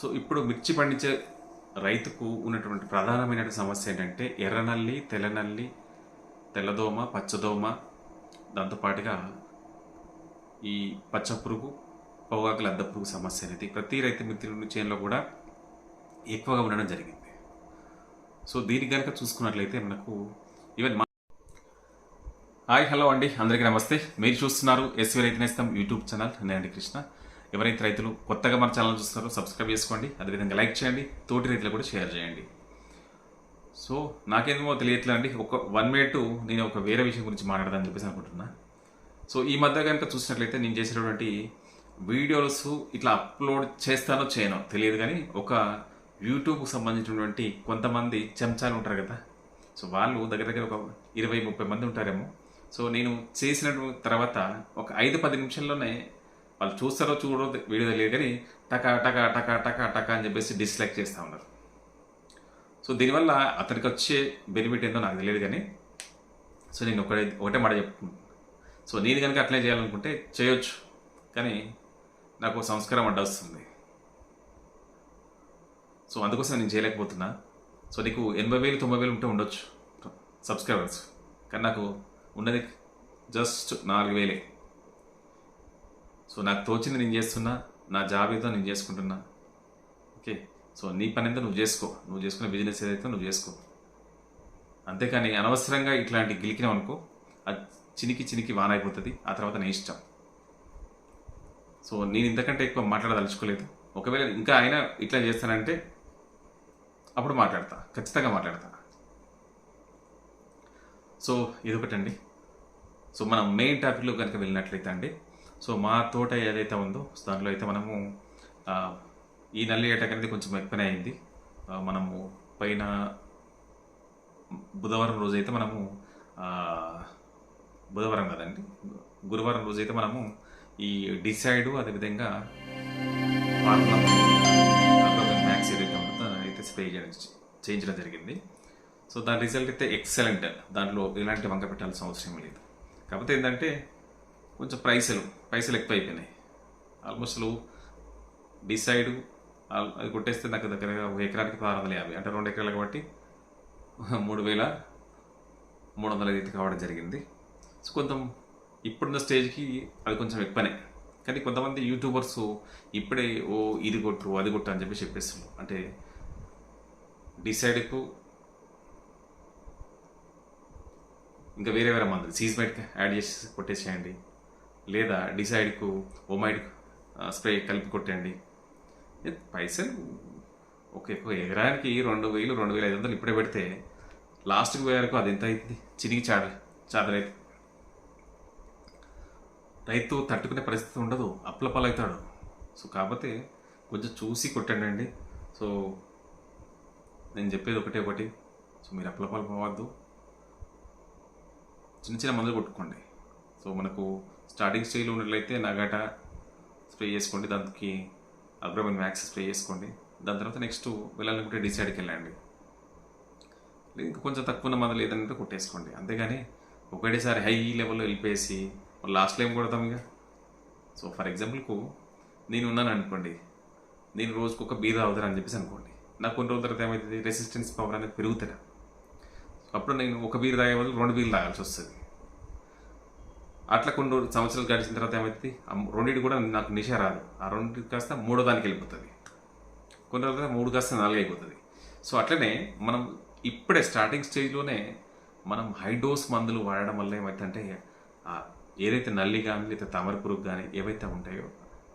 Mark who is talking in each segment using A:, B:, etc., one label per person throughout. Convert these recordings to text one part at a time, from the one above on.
A: So ఇప్పుడు మిర్చి పండించే రైతుకు ఉన్నటువంటి ప్రధానమైన సమస్య ఏంటంటే ఎర్రనల్లి తెల్లనల్లి తెల్లదోమ పచ్చదోమ దాంతోపాటుగా ఈ పచ్చ పురుగు పొగాకుల అద్ద పురుగు సమస్య అనేది ప్రతి రైతు మిత్రుల చేనులో కూడా ఎక్కువగా ఉండడం జరిగింది. సో దీనికి కనుక చూసుకున్నట్లయితే మనకు ఈవెన్ మా హాయ్ హలో అండి. అందరికీ నమస్తే. మీరు చూస్తున్నారు ఎస్వి రైతు నేస్తం యూట్యూబ్ ఛానల్. నేను కృష్ణ. ఎవరైతే రైతులు కొత్తగా మన ఛానల్ చూస్తారో సబ్స్క్రైబ్ చేసుకోండి. అదేవిధంగా లైక్ చేయండి. తోటి రైతులు కూడా షేర్ చేయండి. సో నాకేమో తెలియట్లే అండి. ఒక వన్ మినిట్ నేను ఒక వేరే విషయం గురించి మాట్లాడదాని చెప్పేసి అనుకుంటున్నా. సో ఈ మధ్య కనుక చూసినట్లయితే నేను చేసినటువంటి వీడియోస్ ఇట్లా అప్లోడ్ చేస్తానో చేయనో తెలియదు కానీ ఒక యూట్యూబ్కు సంబంధించినటువంటి కొంతమంది చెంచాలు ఉంటారు కదా. సో వాళ్ళు దగ్గర దగ్గర ఒక ఇరవై ముప్పై మంది ఉంటారేమో. సో నేను చేసిన తర్వాత ఒక ఐదు పది నిమిషాల్లోనే వాళ్ళు చూస్తారో చూడో వీడియో తెలియదు కానీ టకా టకా టకా టకా టకా అని చెప్పేసి డిస్లైక్ చేస్తూ ఉన్నారు. సో దీనివల్ల అతనికి వచ్చే బెనిఫిట్ ఏందో నాకు తెలియదు కానీ సో నేను ఒకటే ఒకటే మాట చెప్పుకుంటాను సో నేను కనుక అట్లే చేయాలనుకుంటే చేయొచ్చు. కానీ నాకు సంస్కారం అడ్డొస్తుంది సో అందుకోసం నేను చేయలేకపోతున్నా. సో నీకు ఎనభై వేలు తొంభై వేలు ఉంటే ఉండొచ్చు. సబ్స్క్రైబర్స్. కానీ నాకు ఉన్నది జస్ట్ నాలుగు వేలే. సో నాకు తోచింది నేను చేస్తున్నా నా జాబ్ ఏదో నేను చేసుకుంటున్నా. ఓకే? సో నీ పని అంతా నువ్వు చేసుకో. నువ్వు చేసుకునే బిజినెస్ ఏదైతే నువ్వు చేసుకో. అంతేకాని అనవసరంగా ఇట్లాంటి గిలికినావు అనుకో అది చినికి చినికి వాన అయిపోతుంది ఆ తర్వాత నీ ఇష్టం. సో నేను ఇంతకంటే ఎక్కువ మాట్లాడదలుచుకోలేదు. ఒకవేళ ఇంకా ఆయన ఇట్లా చేస్తానంటే అప్పుడు మాట్లాడతా ఖచ్చితంగా మాట్లాడతా. సో ఇదొకటండి. సో మనం మెయిన్ టాపిక్లో కనుక వెళ్ళినట్లయితే అండి సో మా తోట ఏదైతే ఉందో దాంట్లో అయితే మనము ఈ నల్లి అటాక్ అనేది కొంచెం ఎక్కువనే అయింది. మనము పైన బుధవారం రోజు అయితే మనము బుధవారం కదండి గురువారం రోజు అయితే మనము ఈ డిసైడ్ అదేవిధంగా మ్యాక్స్ ఏదైతే అయితే స్ప్రే చేయడం చేయించడం జరిగింది. సో దాని రిజల్ట్ అయితే ఎక్సలెంట్ దాంట్లో ఎలాంటి వంక పెట్టాల్సిన అవసరం లేదు. కాకపోతే ఏంటంటే కొంచెం పైసలు పైసలు ఎక్కువ అయిపోయినాయి ఆల్మోస్ట్ డిసైడ్ అది కొట్టేస్తే నాకు దగ్గరగా ఒక ఎకరానికి ఆరు వందల యాభై అంటే రెండు ఎకరాలు కాబట్టి మూడు వేల మూడు వందల ఐదు కావడం జరిగింది. సో కొంత ఇప్పుడున్న స్టేజ్కి అది కొంచెం ఎక్కువనే. కానీ కొంతమంది యూట్యూబర్స్ ఇప్పుడే ఓ ఇది కొట్టు అది కొట్టు అని చెప్పి చెప్పేస్తున్నారు. అంటే డిసైడ్కు ఇంకా వేరే వేరే మందులు సీజ్మైట్ యాడ్ చేసి కొట్టేసేయండి. లేదా డిసైడ్కు ఓమైడ్ స్ప్రే కలిపి కొట్టండి. పైసలు ఒక ఎక్కువ ఎకరానికి రెండు వేలు రెండు వేల ఐదు వందలు ఇప్పుడే పెడితే లాస్ట్కి పోయారకు అది ఎంత అవుతుంది చిరిగి చాడ చాదరైతే. రైతు తట్టుకునే పరిస్థితి ఉండదు అప్లపాలవుతాడు సో కాకపోతే కొంచెం చూసి కొట్టండి సో నేను చెప్పేది ఒకటే ఒకటి. సో మీరు అప్లపాలు పోవద్దు. చిన్న చిన్న మందులు కొట్టుకోండి. సో మనకు స్టార్టింగ్ స్టేజ్లో ఉన్నట్లయితే నగట స్ప్రే చేసుకోండి దానికి అగ్రోమెన్ మ్యాక్స్ స్ప్రే చేసుకోండి. దాని తర్వాత నెక్స్ట్ వెళ్ళాలనుకుంటే డిసైడ్కి వెళ్ళండి. లేదు ఇంకా కొంచెం తక్కువ ఉన్న మందులు ఏదంటే కొట్టేసుకోండి. అంతేగాని ఒకటేసారి హై లెవెల్లో వెళ్ళిపోయేసి లాస్ట్లో ఏం కొడతాం ఇక. సో ఫర్ ఎగ్జాంపుల్కు నేను ఉన్నాను అనుకోండి. నేను రోజుకు ఒక బీద అవుతాను అని చెప్పేసి అనుకోండి. నాకు కొన్ని రోజుల తర్వాత ఏమవుతుంది రెసిస్టెన్స్ పవర్ అనేది పెరుగుతుంది? అప్పుడు నేను ఒక బీర్ తాగే బదులు రెండు బీర్లు తాగాల్సి వస్తుంది. అట్లా కొన్ని సంవత్సరాలు గడిచిన తర్వాత ఏమవుతుంది ఆ రెండింటి కూడా నాకు నిష రాదు. ఆ రెండింటి కాస్త మూడో దానికి వెళ్ళిపోతుంది. కొన్ని రోజుల తర్వాత మూడు కాస్త నాలుగు అయిపోతుంది. సో అట్లనే మనం ఇప్పుడే స్టార్టింగ్ స్టేజ్లోనే మనం హైడోస్ మందులు వాడడం వల్ల ఏమవుతుందంటే ఏదైతే నల్లి కానీ లేదా తామర పురుగు కానీ ఏవైతే ఉంటాయో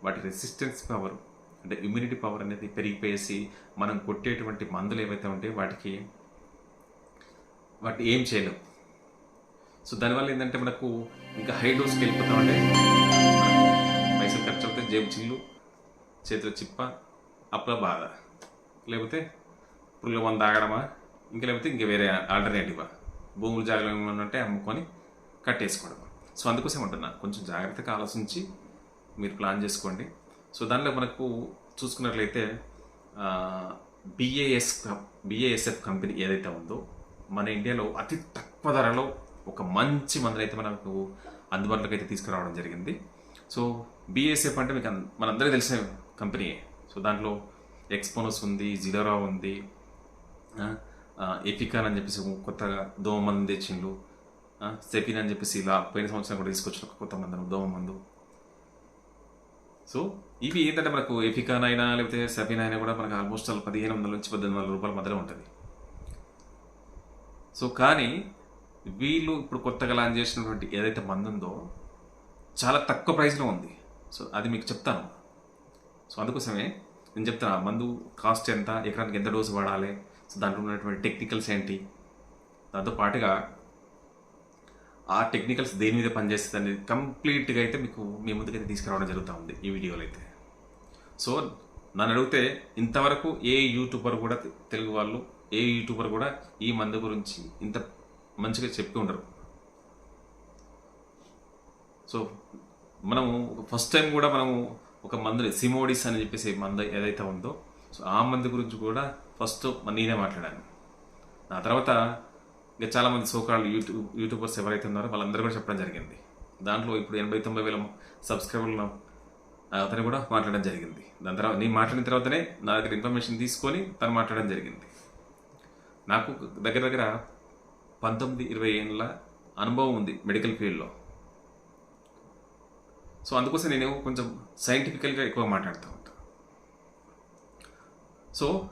A: వాటి రెసిస్టెన్స్ పవర్ అంటే ఇమ్యూనిటీ పవర్ అనేది పెరిగిపోయేసి మనం కొట్టేటువంటి మందులు ఏవైతే ఉంటాయో వాటికి వాటి ఏం చేయలేం. సో దానివల్ల ఏంటంటే మనకు ఇంకా హై డోస్కి వెళ్ళిపోతామంటే పైసలు ఖర్చు అవుతాయి జేబు చిల్లు చేతిలో చిప్ప అప్పుల బాధ. లేకపోతే పురుగుల మందు తాగడమా? ఇంకా లేకపోతే ఇంకా వేరే ఆల్టర్నేటివా భూములు జాగ్రత్త ఏమైనా ఉంటే అమ్ముకొని కట్టేసుకోవడం సో అందుకోసం ఉంటున్నా కొంచెం జాగ్రత్తగా ఆలోచించి మీరు ప్లాన్ చేసుకోండి. సో దానిలో మనకు చూసుకున్నట్లయితే బిఏఎస్ బిఏఎస్ఎఫ్ కంపెనీ ఏదైతే ఉందో మన ఇండియాలో అతి తక్కువ ధరలో ఒక మంచి మందులు అయితే మనకు అందుబాటులోకి అయితే తీసుకురావడం జరిగింది. సో బీఎస్ఎఫ్ అంటే మీకు మనందరికీ తెలిసిన కంపెనీయే. సో దాంట్లో ఎక్స్పోనస్ ఉంది జిలోరా ఉంది ఎఫికాన్ అని చెప్పేసి కొత్తగా దోమ మందు తెచ్చిండు సెఫిన్ అని చెప్పేసి ఇలా పోయిన సంవత్సరం కూడా తీసుకొచ్చిన కొత్త మందు దోమ మందు. సో ఇవి ఏంటంటే మనకు ఎఫికాన్ అయినా లేకపోతే సెఫిన్ అయినా కూడా మనకు ఆల్మోస్ట్ పదిహేను వందల నుంచి పద్దెనిమిది వందల రూపాయల మధ్యలో ఉంటుంది. సో కానీ వీళ్ళు ఇప్పుడు కొత్తగా లాంచ్ చేసినటువంటి ఏదైతే మందు ఉందో చాలా తక్కువ ప్రైస్లో ఉంది. సో అది మీకు చెప్తాను. సో అందుకోసమే నేను చెప్తాను ఆ మందు కాస్ట్ ఎంత ఎకరానికి ఎంత డోసు వాడాలి? సో దాంట్లో ఉన్నటువంటి టెక్నికల్స్ ఏంటి? దాంతో పాటుగా ఆ టెక్నికల్స్ దేని మీద పనిచేస్తుంది అనేది కంప్లీట్గా అయితే మీకు మీ ముందుకైతే తీసుకురావడం జరుగుతూ ఉంది ఈ వీడియోలో అయితే. సో నన్ను అడిగితే ఇంతవరకు ఏ యూట్యూబర్ కూడా తెలుగు వాళ్ళు ఏ యూట్యూబర్ కూడా ఈ మందు గురించి ఇంత మంచిగా చెప్తూ ఉంటారు. సో మనము ఫస్ట్ టైం కూడా మనము ఒక మందు సిమోడిస్ అని చెప్పేసి మందు ఏదైతే ఉందో సో ఆ మందు గురించి కూడా ఫస్ట్ నేనే మాట్లాడాను. ఆ తర్వాత ఇంకా చాలామంది సోకాళ్ళు యూట్యూబ్ యూట్యూబర్స్ ఎవరైతే ఉన్నారో వాళ్ళందరూ కూడా చెప్పడం జరిగింది. దాంట్లో ఇప్పుడు ఎనభై తొంభై వేల సబ్స్క్రైబర్లు అతను కూడా మాట్లాడడం జరిగింది. దాని తర్వాత నేను మాట్లాడిన తర్వాతనే నా దగ్గర ఇన్ఫర్మేషన్ తీసుకొని తను మాట్లాడడం జరిగింది. నాకు దగ్గర దగ్గర పంతొమ్మిది ఇరవై ఏళ్ళ అనుభవం ఉంది మెడికల్ ఫీల్డ్లో. సో అందుకోసం నేను కొంచెం సైంటిఫికల్గా ఎక్కువ మాట్లాడుతూ ఉంటాను సో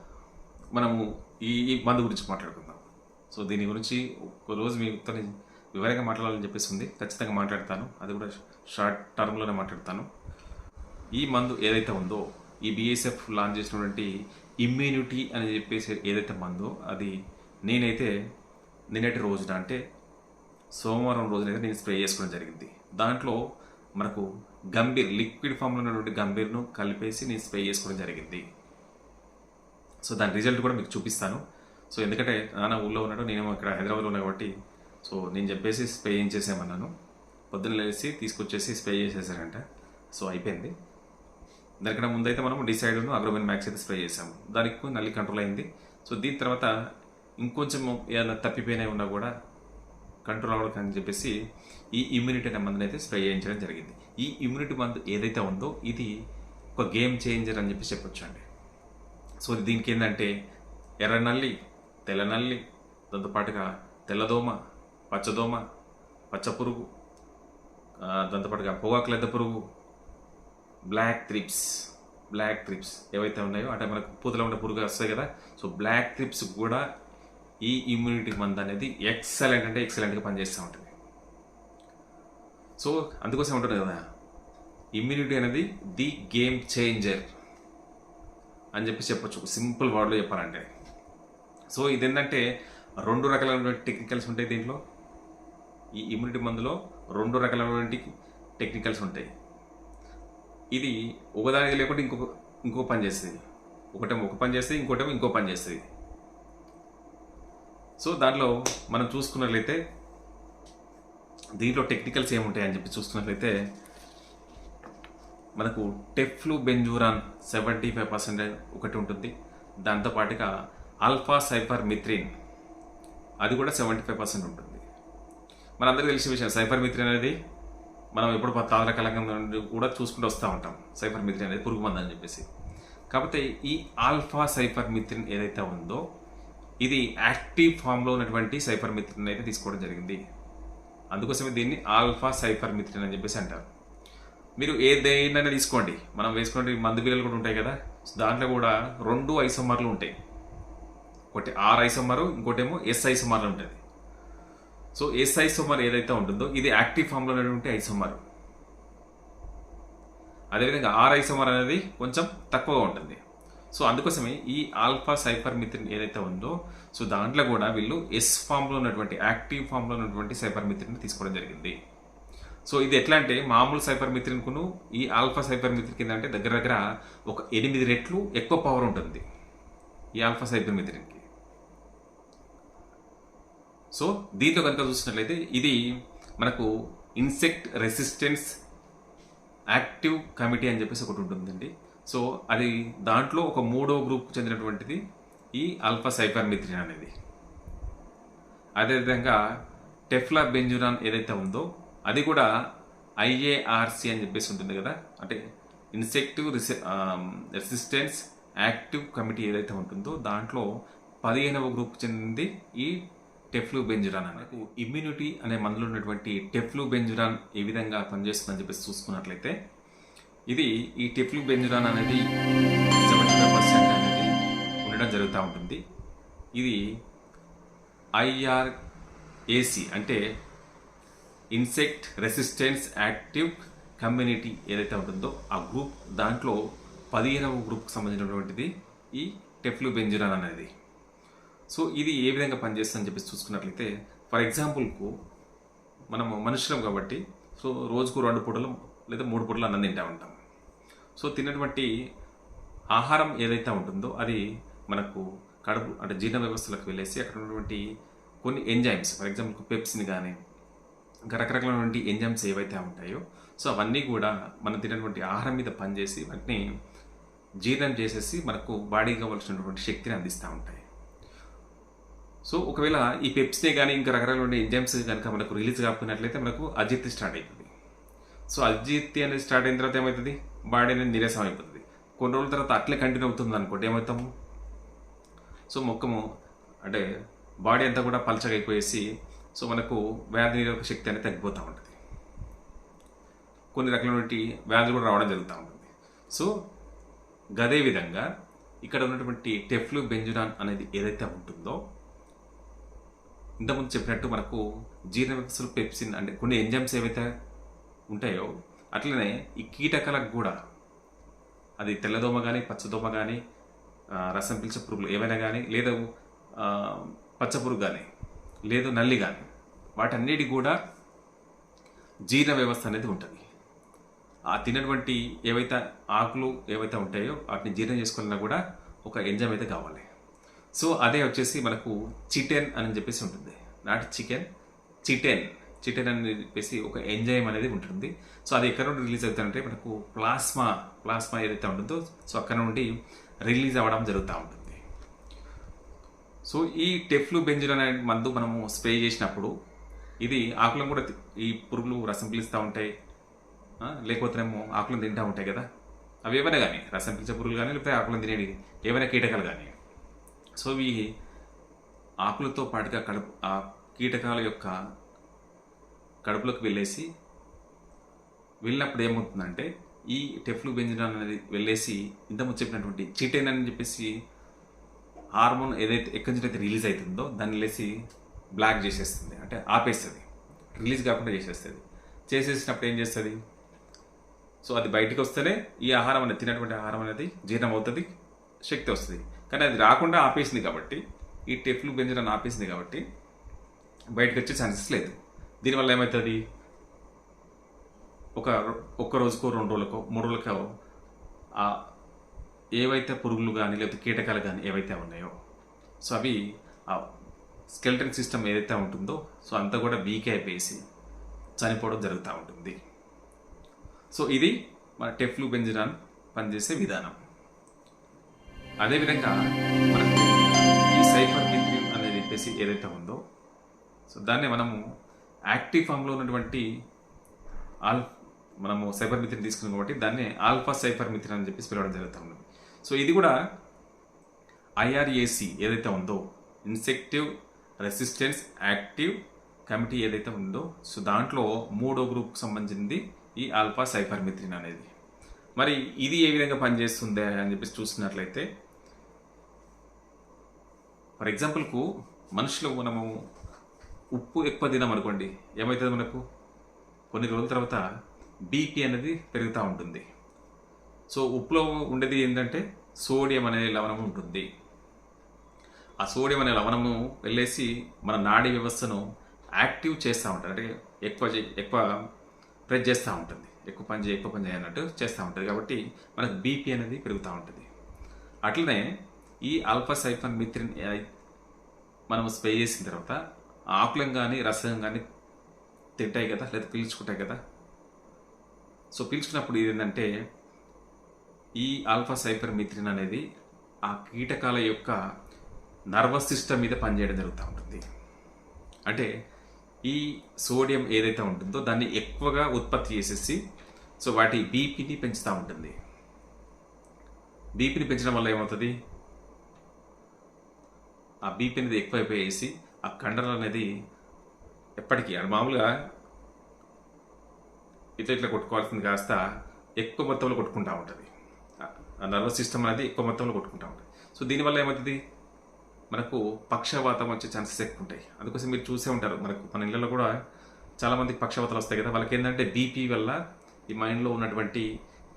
A: మనము ఈ ఈ మందు గురించి మాట్లాడుకుందాం. సో దీని గురించి ఒక రోజు తన వివరంగా మాట్లాడాలని చెప్పేసి ఉంది. ఖచ్చితంగా మాట్లాడతాను. అది కూడా షార్ట్ టర్మ్లోనే మాట్లాడతాను. ఈ మందు ఏదైతే ఉందో ఈ బీఎస్ఎఫ్ లాంచ్ చేసినటువంటి ఇమ్యూనిటీ అని చెప్పేసి ఏదైతే మందో అది నేనైతే నిన్నటి రోజున అంటే సోమవారం రోజునైతే నేను స్ప్రే చేసుకోవడం జరిగింది. దాంట్లో మనకు గంభీర్ లిక్విడ్ ఫామ్లో ఉన్నటువంటి గంభీర్ను కలిపేసి నేను స్ప్రే చేసుకోవడం జరిగింది. సో దాని రిజల్ట్ కూడా మీకు చూపిస్తాను. సో ఎందుకంటే నాన్న ఊళ్ళో ఉన్నాడు నేను ఇక్కడ హైదరాబాద్లో ఉన్నా కాబట్టి సో నేను చెప్పేసి స్ప్రే చేసేయమన్నాను పొద్దున్న లేచి తీసుకొచ్చేసి స్ప్రే చేసేసారంట. సో అయిపోయింది. దానికన్నా ముందైతే మనం డిసైడ్ను అగ్రోబెన్ మ్యాక్స్ అయితే స్ప్రే చేసాము. దానికి నల్లి కంట్రోల్ అయింది. సో దీని తర్వాత ఇంకొంచెం ఏదైనా తప్పిపోయినవి ఉన్నా కూడా కంట్రోల్ అవ్వడానికి అని చెప్పేసి ఈ ఇమ్యూనిటీ అనే మందుని అయితే స్ప్రే చేయించడం జరిగింది. ఈ ఇమ్యూనిటీ మందు ఏదైతే ఉందో ఇది ఒక గేమ్ చేంజర్ అని చెప్పి చెప్పొచ్చు అండి. సో దీనికి ఏంటంటే ఎర్ర నల్లి తెల్ల నల్లి దాంతోపాటుగా తెల్లదోమ పచ్చదోమ పచ్చ పురుగు దాంతోపాటుగా పొగాకు లెద్ద పురుగు బ్లాక్ త్రిప్స్ బ్లాక్ త్రిప్స్ ఏవైతే ఉన్నాయో అంటే మనకు పూతలో ఉండే పురుగు వస్తాయి కదా. సో బ్లాక్ త్రిప్స్ కూడా ఈ ఇమ్యూనిటీ మందు అనేది ఎక్సలెంట్ అంటే ఎక్సలెంట్గా పనిచేస్తూ ఉంటుంది. సో అందుకోసం ఉంటుంది కదా ఇమ్యూనిటీ అనేది ది గేమ్ చేంజర్ అని చెప్పి చెప్పొచ్చు. సింపుల్ వర్డ్లో చెప్పాలంటే. సో ఇది ఏంటంటే రెండు రకాలైనటువంటి టెక్నికల్స్ ఉంటాయి దీంట్లో. ఈ ఇమ్యూనిటీ మందులో రెండు రకాలైనటువంటి టెక్నికల్స్ ఉంటాయి. ఇది ఒకదానికి లేకుండా ఇంకొక ఇంకో పని చేస్తుంది. ఒకటేమో ఒక పని చేస్తుంది ఇంకోటేమో ఇంకో పని చేస్తుంది. సో దాంట్లో మనం చూసుకున్నట్లయితే దీంట్లో టెక్నికల్స్ ఏముంటాయని చెప్పి చూసుకున్నట్లయితే మనకు teflubenzuron seventy five percent ఒకటి ఉంటుంది. దాంతోపాటుగా ఆల్ఫా సైఫర్ మిత్రిన్ అది కూడా సెవెంటీ ఫైవ్ పర్సెంట్ ఉంటుంది. మనందరికీ తెలిసిన విషయం సైఫర్ మిత్రిన్ అనేది మనం ఎప్పుడు తాజా నుండి కూడా చూసుకుంటూ వస్తూ ఉంటాం సైఫర్ మిత్రిన్ అనేది పురుగు మందు అని చెప్పేసి. కాకపోతే ఈ ఆల్ఫా సైఫర్ మిత్రిన్ ఏదైతే ఉందో ఇది యాక్టివ్ ఫామ్లో ఉన్నటువంటి సైఫర్ మిత్రిన్ అయితే తీసుకోవడం జరిగింది. అందుకోసమే దీన్ని ఆల్ఫా సైఫర్ మిత్రిన్ అని చెప్పేసి అంటారు. మీరు ఏదైనా తీసుకోండి. మనం వేసుకునే మందు బిల్లలు కూడా ఉంటాయి కదా. దాంట్లో కూడా రెండు ఐసోమర్లు ఉంటాయి. ఒకటి ఆర్ ఐసోమర్ ఇంకోటేమో ఎస్ ఐసోమర్లు ఉంటుంది సో ఎస్ ఐసోమర్ ఏదైతే ఉంటుందో ఇది యాక్టివ్ ఫామ్లో ఉన్నటువంటి ఐసోమర్. అదేవిధంగా ఆర్ ఐసోమర్ అనేది కొంచెం తక్కువగా ఉంటుంది. సో అందుకోసమే ఈ ఆల్ఫా సైఫర్ మిత్రిన్ ఏదైతే ఉందో సో దాంట్లో కూడా వీళ్ళు ఎస్ ఫామ్లో ఉన్నటువంటి యాక్టివ్ ఫామ్లో ఉన్నటువంటి సైఫర్ మిత్రిన్ తీసుకోవడం జరిగింది. సో ఇది ఎట్లా అంటే మామూలు సైఫర్ మిత్రిన్కును ఈ ఆల్ఫా సైఫర్ మిత్రిన్ కింద అంటే దగ్గర దగ్గర ఒక ఎనిమిది రెట్లు ఎక్కువ పవర్ ఉంటుంది ఈ ఆల్ఫా సైఫర్ మిత్రిన్కి సో దీంతో కనుక చూసినట్లయితే ఇది మనకు ఇన్సెక్ట్ రెసిస్టెన్స్ యాక్టివ్ కమిటీ అని చెప్పేసి ఒకటి ఉంటుందండి. సో అది దాంట్లో ఒక మూడో గ్రూప్ చెందినటువంటిది ఈ ఆల్ఫా సైపర్మిథ్రిన్ అనేది. అదేవిధంగా టెఫ్లా బెంజురాన్ ఏదైతే ఉందో అది కూడా ఐఏఆర్సి అని చెప్పేసి ఉంటుంది కదా. అంటే ఇన్సెక్టివ్ రెసిస్టెన్స్ యాక్టివ్ కమిటీ ఏదైతే ఉంటుందో దాంట్లో పదిహేనవ గ్రూప్ చెందింది ఈ టెఫ్లు బెంజురాన్ అనేది. ఇమ్యూనిటీ అనే మందులో ఉన్నటువంటి టెఫ్లు బెంజురాన్ ఏ విధంగా పనిచేస్తుందని చెప్పేసి చూసుకున్నట్లయితే ఇది ఈ టెఫ్లు బెంజురాన్ అనేది సెవెంటీ ఫైవ్ పర్సెంట్ అనేది ఉండడం జరుగుతూ ఉంటుంది. ఇది ఐఆర్ఏసి అంటే ఇన్సెక్ట్ రెసిస్టెన్స్ యాక్టివ్ కమ్యూనిటీ ఏదైతే ఉంటుందో ఆ గ్రూప్ దాంట్లో పదిహేనవ గ్రూప్కి సంబంధించినటువంటిది ఈ టెఫ్లు బెంజురాన్ అనేది. సో ఇది ఏ విధంగా పనిచేస్తుందని చెప్పేసి చూసుకున్నట్లయితే ఫర్ ఎగ్జాంపుల్కు మనం మనుషులం కాబట్టి సో రోజుకు రెండు పూటలు లేదా మూడు పూటలు అన్నం తింటా ఉంటాం. సో తిన్నటువంటి ఆహారం ఏదైతే ఉంటుందో అది మనకు కడుపు అంటే జీర్ణ వ్యవస్థలకు వెళ్ళేసి అక్కడ ఉన్నటువంటి కొన్ని ఎంజైమ్స్ ఫర్ ఎగ్జాంపుల్ పెప్సిన్ కానీ ఇంకా రకరకాలైనటువంటి ఎంజైమ్స్ ఏవైతే ఉంటాయో సో అవన్నీ కూడా మనం తినటువంటి ఆహారం మీద పనిచేసి వాటిని జీర్ణం చేసేసి మనకు బాడీకి కావాల్సినటువంటి శక్తిని అందిస్తూ ఉంటాయి. సో ఒకవేళ ఈ పెప్సీ కానీ ఇంకా రకరకాల ఎంజైమ్స్ కనుక మనకు రిలీజ్ కాకపోయినట్లయితే మనకు అజీర్తి స్టార్ట్ అవుతుంది సో అజీర్తి అనేది స్టార్ట్ అయిన తర్వాత ఏమవుతుంది? బాడీ అనేది నీరసం అయిపోతుంది. కొన్ని రోజుల తర్వాత అట్లే కంటిన్యూ అవుతుంది అనుకోండి ఏమవుతాము? సో మొక్కము అంటే బాడీ అంతా కూడా పలచగా అయిపోయేసి సో మనకు వ్యాధి నిరోధక శక్తి అనేది తగ్గిపోతూ ఉంటుంది. కొన్ని రకాలైనటువంటి వ్యాధులు కూడా రావడం జరుగుతూ ఉంటుంది. సో గదే విధంగా ఇక్కడ ఉన్నటువంటి టెఫ్లు బెంజురాన్ అనేది ఏదైతే ఉంటుందో ఇంతకుముందు చెప్పినట్టు మనకు జీర్ణ వ్యవస్థలు పెప్సిన్ అంటే కొన్ని ఎంజైమ్స్ ఏవైతే ఉంటాయో అట్లనే ఈ కీటకాలకు కూడా అది తెల్లదోమ కానీ పచ్చదోమ కానీ రసం పీల్చే పురుగులు ఏవైనా కానీ లేదా పచ్చపురుగు పచ్చ పురుగు కానీ లేదు నల్లి కానీ వాటన్నిటి కూడా జీర్ణ వ్యవస్థ అనేది ఉంటుంది. ఆ తినటువంటి ఏవైతే ఆకులు ఏవైతే ఉంటాయో వాటిని జీర్ణం చేసుకోవాలన్నా కూడా ఒక ఎంజైమ్ అయితే కావాలి. సో అదే వచ్చేసి మనకు చిటెన్ అని చెప్పేసి ఉంటుంది. Not chicken చిటెన్. చిటెన్ అని చెప్పేసి ఒక ఎంజైమ్ అనేది ఉంటుంది. సో అది ఎక్కడ నుండి రిలీజ్ అవుతుందంటే మనకు ప్లాస్మా ప్లాస్మా ఏదైతే ఉంటుందో సో అక్కడ నుండి రిలీజ్ అవ్వడం జరుగుతూ ఉంటుంది. సో ఈ టెఫ్లు బెంజిల్ అనే మందు మనము స్ప్రే చేసినప్పుడు ఇది ఆకులను కూడా ఈ పురుగులు రసం పీలుస్తూ ఉంటాయి. లేకపోతే లేకపోతేనేమో ఆకులను తింటూ ఉంటాయి కదా. అవి ఏమైనా కానీ రసం పిలిచే పురుగులు కానీ లేకపోతే ఆకులను తినేవి ఏవైనా కీటకాలు కానీ సో ఇవి ఆకులతో పాటుగా కడుపు ఆ కీటకాల యొక్క కడుపులోకి వెళ్ళేసి వెళ్ళినప్పుడు ఏమవుతుందంటే ఈ టెఫ్లు బెంజినాన్ అనేది వెళ్ళేసి ఇంతకుముందు చెప్పినటువంటి చిటైన్ అని చెప్పేసి హార్మోన్ ఏదైతే ఎక్కడి నుంచి అయితే రిలీజ్ అవుతుందో దాన్ని వెళ్ళేసి బ్లాక్ చేసేస్తుంది. అంటే ఆపేస్తుంది. రిలీజ్ కాకుండా చేసేస్తుంది. చేసేసినప్పుడు ఏం చేస్తుంది? సో అది బయటికి వస్తేనే ఈ ఆహారం అనేది తినటువంటి ఆహారం అనేది జీర్ణం అవుతుంది శక్తి వస్తుంది. కానీ అది రాకుండా ఆపేసింది కాబట్టి ఈ టెఫ్లు బెంజన్ ఆపేసింది కాబట్టి బయటకు వచ్చే ఛాన్సెస్ లేదు. దీనివల్ల ఏమవుతుంది ఒక ఒక్క రోజుకో రెండు రోజులకో మూడు రోజులకో ఆ ఏవైతే పురుగులు కానీ లేకపోతే కీటకాలు కానీ ఏవైతే ఉన్నాయో సో అవి ఆ స్కెల్టన్ సిస్టమ్ ఏదైతే ఉంటుందో సో అంతా కూడా వీక్ అయిపోయేసి చనిపోవడం జరుగుతూ ఉంటుంది. సో ఇది మన టెఫ్లు బెంజిరాన్ పనిచేసే విధానం. అదేవిధంగా మనకు ఈ సైఫర్ మిథ్రిన్ అనేది చెప్పేసి ఏదైతే ఉందో సో దాన్ని మనము యాక్టివ్ ఫామ్లో ఉన్నటువంటి ఆల్ మనము సైబర్ మిథిన్ తీసుకున్నాం కాబట్టి దాన్ని ఆల్ఫా సైఫర్ మిథిన్ అని చెప్పేసి పిలవడం జరుగుతూ ఉంది సో ఇది కూడా ఐఆర్ఏసి ఏదైతే ఉందో ఇన్సెక్టివ్ రెసిస్టెన్స్ యాక్టివ్ కమిటీ ఏదైతే ఉందో సో దాంట్లో మూడో గ్రూప్కి సంబంధించింది ఈ ఆల్ఫా సైఫర్ మిథిన్ అనేది. మరి ఇది ఏ విధంగా పనిచేస్తుంది అని చెప్పేసి చూసినట్లయితే ఫర్ ఎగ్జాంపుల్కు మనుషులు మనము ఉప్పు ఎక్కువ తినాం అనుకోండి ఏమవుతుంది మనకు? కొన్ని రోజుల తర్వాత బీపీ అనేది పెరుగుతూ ఉంటుంది. సో ఉప్పులో ఉండేది ఏంటంటే సోడియం అనే లవణం ఉంటుంది. ఆ సోడియం అనే లవణము వెళ్ళేసి మన నాడీ వ్యవస్థను యాక్టివ్ చేస్తూ ఉంటుంది. అంటే ఎక్కువ చే- ఎక్కువ ప్రెస్ చేస్తూ ఉంటుంది. ఎక్కువ పని చేయి ఎక్కువ పని చేయనట్టు చేస్తూ ఉంటుంది. కాబట్టి మనకు బీపీ అనేది పెరుగుతూ ఉంటుంది. అట్లనే ఈ ఆల్ఫా సైఫన్ మిత్రిన్ మనం స్ప్రే చేసిన తర్వాత ఆకులం కానీ రసం కానీ తింటాయి కదా లేదా పీల్చుకుంటాయి కదా. సో పీల్చుకున్నప్పుడు ఇది ఏంటంటే ఈ ఆల్ఫా సైపర్ మిథ్రిన్ అనేది ఆ కీటకాల యొక్క నర్వస్ సిస్టమ్ మీద పనిచేయడం జరుగుతూ ఉంటుంది. అంటే ఈ సోడియం ఏదైతే ఉంటుందో దాన్ని ఎక్కువగా ఉత్పత్తి చేసేసి సో వాటి బీపీని పెంచుతూ ఉంటుంది. బీపీని పెంచడం వల్ల ఏమవుతుంది? ఆ బీపీ అనేది ఎక్కువైపోయేసి ఆ కండలు అనేది ఎప్పటికీ అది మామూలుగా ఇట్లా ఇట్లా కొట్టుకోవాల్సింది కాస్త ఎక్కువ మొత్తంలో కొట్టుకుంటా ఉంటుంది. ఆ నర్వస్ సిస్టమ్ అనేది ఎక్కువ మొత్తంలో కొట్టుకుంటా ఉంటుంది. సో దీనివల్ల ఏమవుతుంది? మనకు పక్షవాతం వచ్చే ఛాన్సెస్ ఎక్కువ ఉంటాయి అందుకోసం మీరు చూసే ఉంటారు. మనకు మన ఇళ్ళలో కూడా చాలామంది పక్షవాతాలు వస్తాయి కదా. వాళ్ళకి ఏంటంటే బీపీ వల్ల ఈ మైండ్లో ఉన్నటువంటి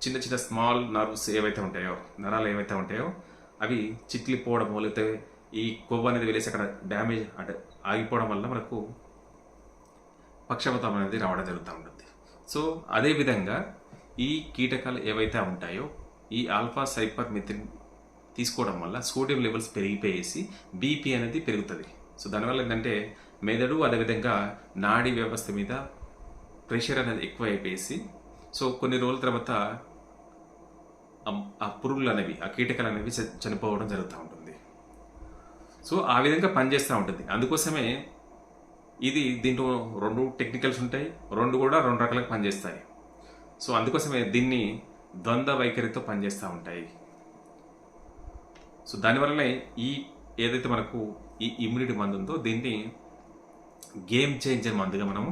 A: చిన్న చిన్న స్మాల్ నర్వ్స్ ఏవైతే ఉంటాయో నరాలు ఏవైతే ఉంటాయో అవి చిట్లిపోవడం లేకపోతే ఈ కొవ్వు అనేది వెళ్ళేసి అక్కడ డ్యామేజ్ అంటే ఆగిపోవడం వల్ల మనకు పక్షపాతం అనేది రావడం జరుగుతూ ఉంటుంది. సో అదేవిధంగా ఈ కీటకాలు ఏవైతే ఉంటాయో ఈ ఆల్ఫా సైపర్ మిథిన్ తీసుకోవడం వల్ల సోడియం లెవెల్స్ పెరిగిపోయేసి బీపీ అనేది పెరుగుతుంది. సో దానివల్ల ఏంటంటే మెదడు అదేవిధంగా నాడీ వ్యవస్థ మీద ప్రెషర్ అనేది ఎక్కువ అయిపోయేసి సో కొన్ని రోజుల తర్వాత ఆ- పురుగులు అనేవి ఆ కీటకాలు అనేవి చనిపోవడం జరుగుతూ ఉంటుంది. సో ఆ విధంగా పనిచేస్తూ ఉంటుంది. అందుకోసమే ఇది దీంట్లో రెండు టెక్నికల్స్ ఉంటాయి రెండు కూడా రెండు రకాలుగా పనిచేస్తాయి. సో అందుకోసమే దీన్ని ద్వంద్వ వైఖరితో పనిచేస్తూ ఉంటాయి. సో దానివల్లనే ఈ ఏదైతే మనకు ఈ ఇమ్యూనిటీ మందు ఉందో దీన్ని గేమ్ చేంజర్ మందుగా మనము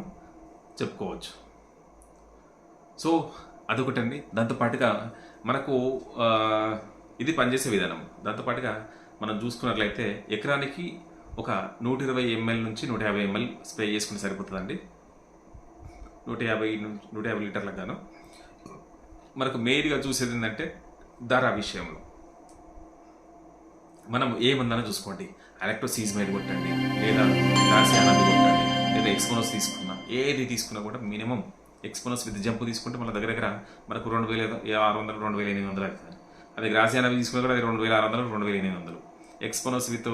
A: చెప్పుకోవచ్చు. సో అదొకటండి. దాంతోపాటుగా మనకు ఇది పనిచేసే విధానం. దాంతోపాటుగా మనం చూసుకున్నట్లయితే ఎకరానికి ఒక నూట ఇరవై ఎంఎల్ నుంచి నూట యాభై ఎంఎల్ స్ప్రే చేసుకుంటే సరిపోతుందండి. నూట యాభై నూట యాభై లీటర్లకు గాను. మనకు మెయిన్గా చూసేది ఏంటంటే ధర విషయంలో. మనం ఏ మందన చూసుకోండి. ఎలక్ట్రోసీజ్మైడ్ కొట్టండి లేదా కొట్టండి లేదా ఎక్స్పోనోస్ తీసుకున్నా ఏది తీసుకున్నా కూడా మినిమం ఎక్స్పోనోస్ విత్ జంప్ తీసుకుంటే మన దగ్గర దగ్గర మనకు రెండు వేల ఆరు వందలు రెండు వేల ఎనిమిది వందలు అవుతుంది. అదే గ్రాసియానా తీసుకున్నా కూడా అది రెండు వేల ఆరు వందలు రెండు వేల ఎనిమిది వందలు. ఎక్స్పోనోస్ విత్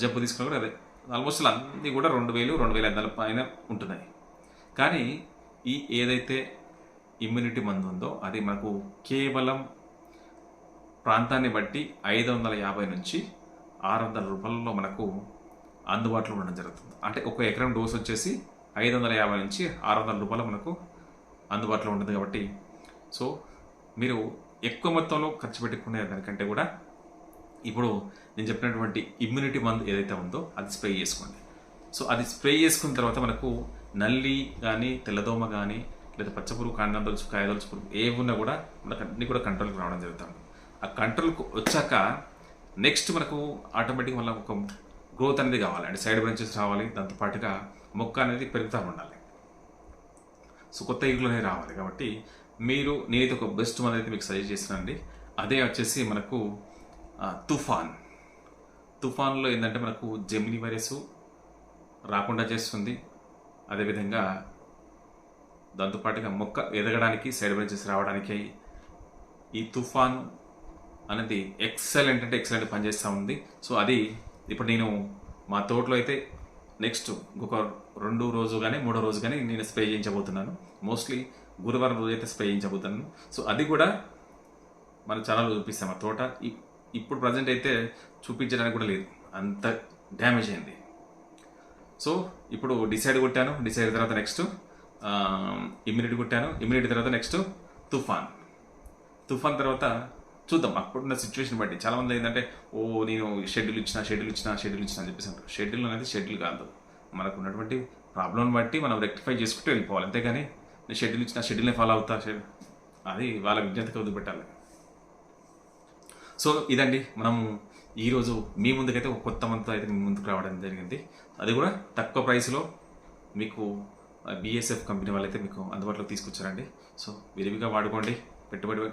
A: జబ్బు తీసుకున్నా కూడా అదే. ఆల్మోస్ట్ అన్నీ కూడా రెండు వేలు రెండు వేల ఐదు వందల పైన ఉంటున్నాయి. కానీ ఈ ఏదైతే ఇమ్యూనిటీ మందు ఉందో అది మనకు కేవలం ప్రాంతాన్ని బట్టి ఐదు వందల యాభై నుంచి ఆరు వందల రూపాయలలో మనకు అందుబాటులో ఉండడం జరుగుతుంది. అంటే ఒక ఎకరం డోస్ వచ్చేసి ఐదు వందల యాభై నుంచి ఆరు వందల రూపాయలు మనకు అందుబాటులో ఉంటుంది కాబట్టి. సో మీరు ఎక్కువ మొత్తంలో ఖర్చు పెట్టుకునే దానికంటే కూడా ఇప్పుడు నేను చెప్పినటువంటి ఇమ్యూనిటీ మందు ఏదైతే ఉందో అది స్ప్రే చేసుకోండి. సో అది స్ప్రే చేసుకున్న తర్వాత మనకు నల్లి కానీ తెల్లదోమ కానీ లేదా పచ్చపురుగు కాండం దొలుచు కాయ దొలుచు పురుగు ఏ ఉన్నా కూడా మనకు అన్నీ కూడా కంట్రోల్కి రావడం జరుగుతుంది. ఆ కంట్రోల్కి వచ్చాక నెక్స్ట్ మనకు ఆటోమేటిక్ మళ్ళీ ఒక గ్రోత్ అనేది కావాలి. అంటే సైడ్ బ్రాంచెస్ రావాలి. దాంతోపాటుగా మొక్క అనేది పెరుగుతూ ఉండాలి. సో కొత్త ఈగులు అనేవి రావాలి కాబట్టి మీరు నేనైతే ఒక బెస్ట్ వన్ అయితే మీకు సజెస్ట్ చేసినండి అదే వచ్చేసి మనకు తుఫాన్. తుఫాన్లో ఏంటంటే మనకు జెమిని వైరస్ రాకుండా చేస్తుంది. అదేవిధంగా దాంతోపాటుగా మొక్క ఎదగడానికి సైడ్ బ్రాంచెస్ రావడానికి ఈ తుఫాన్ అనేది ఎక్సలెంట్ అంటే ఎక్సలెంట్ పనిచేస్తూ ఉంది. సో అది ఇప్పుడు నేను మా తోటలో అయితే నెక్స్ట్ ఇంకొక రెండు రోజు కానీ మూడో రోజు కానీ నేను స్ప్రే చేయించబోతున్నాను. మోస్ట్లీ గురువారం రోజు అయితే స్ప్రే చేయించబోతున్నాను సో అది కూడా మన ఛానల్లో చూపిస్తాం. ఆ తోట ఇ- ఇప్పుడు ప్రజెంట్ అయితే చూపించడానికి కూడా లేదు. అంత డ్యామేజ్ అయింది. సో ఇప్పుడు డిసైడ్ కొట్టాను. డిసైడ్ తర్వాత నెక్స్ట్ ఇమ్యూనిటీ కొట్టాను. ఇమ్యూనిటీ తర్వాత నెక్స్ట్ తుఫాన్. తుఫాన్ తర్వాత చూద్దాం. అప్పుడున్న సిచ్యువేషన్ బట్టి. చాలామంది ఏంటంటే ఓ నేను షెడ్యూల్ ఇచ్చిన షెడ్యూల్ ఇచ్చిన షెడ్యూల్ ఇచ్చిన అని చెప్పేసి అంటారు. షెడ్యూల్ అనేది షెడ్యూల్ కాదు. మనకు ఉన్నటువంటి ప్రాబ్లం బట్టి మనం రెక్టిఫై చేసుకుంటూ వెళ్ళిపోవాలి. అంతేగాని నేను షెడ్యూల్ ఇచ్చిన షెడ్యూల్ని ఫాలో అవుతా షెడ్ అది వాళ్ళ విజ్ఞతకు వదిలిపెట్టాలి. సో ఇదండి మనము ఈరోజు మీ ముందుకైతే ఒక కొత్త మంత్ అయితే మీ ముందుకు రావడం జరిగింది. అది కూడా తక్కువ ప్రైస్లో మీకు బిఎస్ఎఫ్ కంపెనీ వాళ్ళైతే మీకు అందుబాటులోకి తీసుకొచ్చారండి. సో విరివిగా వాడుకోండి పెట్టుబడి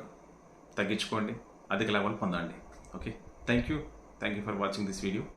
A: తగ్గించుకోండి అధిక లాభాలు పొందండి. Okay thank you thank you for watching this video